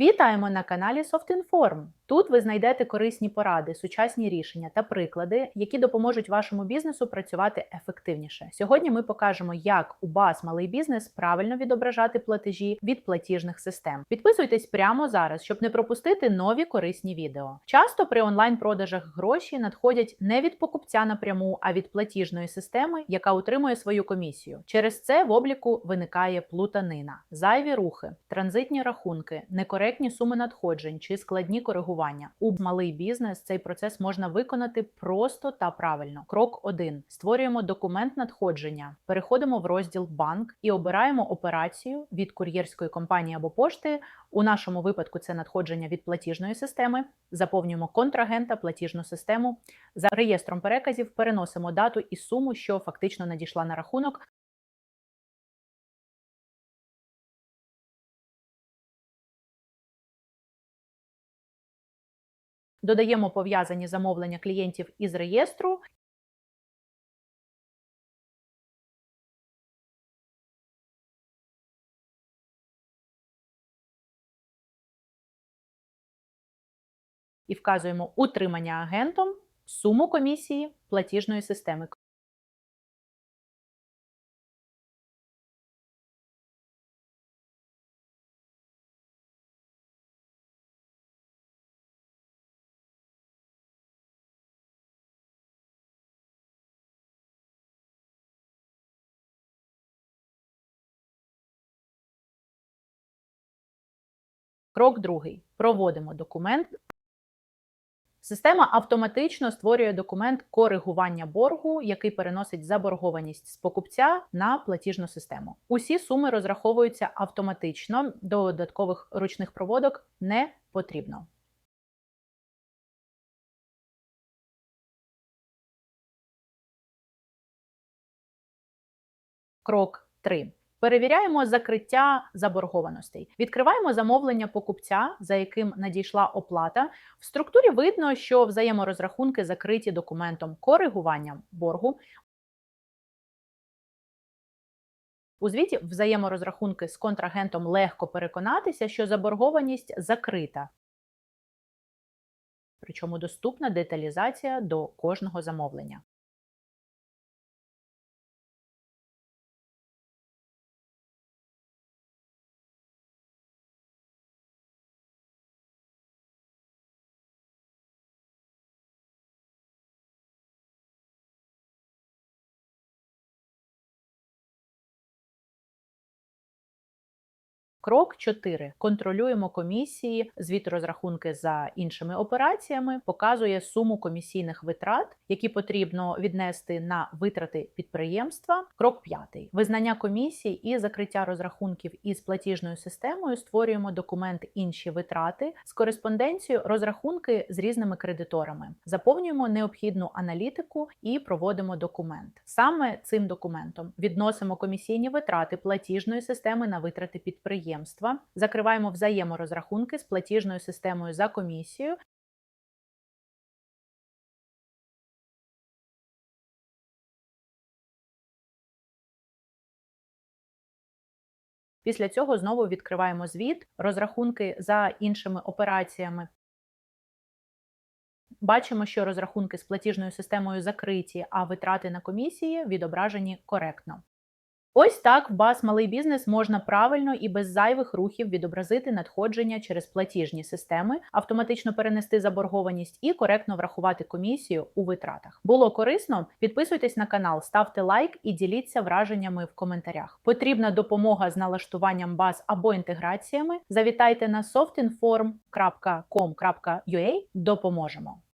Вітаємо на каналі SoftInform. Тут ви знайдете корисні поради, сучасні рішення та приклади, які допоможуть вашому бізнесу працювати ефективніше. Сьогодні ми покажемо, як у вас малий бізнес правильно відображати платежі від платіжних систем. Підписуйтесь прямо зараз, щоб не пропустити нові корисні відео. Часто при онлайн-продажах гроші надходять не від покупця напряму, а від платіжної системи, яка утримує свою комісію. Через це в обліку виникає плутанина, зайві рухи, транзитні рахунки, некоректні суми надходжень чи складні коригування. У малий бізнес цей процес можна виконати просто та правильно. Крок 1. створюємо документ надходження, переходимо в розділ банк і обираємо операцію від кур'єрської компанії або пошти. У нашому випадку це надходження від платіжної системи. Заповнюємо контрагента, платіжну систему. За реєстром переказів переносимо дату і суму, що фактично надійшла на рахунок. Додаємо пов'язані замовлення клієнтів із реєстру. І вказуємо утримання агентом, суму комісії платіжної системи. Крок другий. Проводимо документ. Система автоматично створює документ коригування боргу, який переносить заборгованість з покупця на платіжну систему. Усі суми розраховуються автоматично, додаткових ручних проводок не потрібно. Крок 3. Перевіряємо закриття заборгованостей. Відкриваємо замовлення покупця, за яким надійшла оплата. В структурі видно, що взаєморозрахунки закриті документом коригування боргу. У звіті взаєморозрахунки з контрагентом легко переконатися, що заборгованість закрита. Причому доступна деталізація до кожного замовлення. Крок 4. контролюємо комісії, звіт розрахунки за іншими операціями, показує суму комісійних витрат, які потрібно віднести на витрати підприємства. Крок 5. визнання комісій і закриття розрахунків із платіжною системою. Створюємо документ інші витрати з кореспонденцією розрахунки з різними кредиторами. Заповнюємо необхідну аналітику і проводимо документ. Саме цим документом відносимо комісійні витрати платіжної системи на витрати підприємства підприємства, закриваємо взаєморозрахунки з платіжною системою за комісію. Після цього знову відкриваємо звіт, розрахунки за іншими операціями. Бачимо, що розрахунки з платіжною системою закриті, а витрати на комісії відображені коректно. Ось так в бас малий бізнес можна правильно і без зайвих рухів відобразити надходження через платіжні системи, автоматично перенести заборгованість і коректно врахувати комісію у витратах. Було корисно? Підписуйтесь на канал, ставте лайк і діліться враженнями в коментарях. Потрібна допомога з налаштуванням баз або інтеграціями. Завітайте на softinform.com.ua, допоможемо.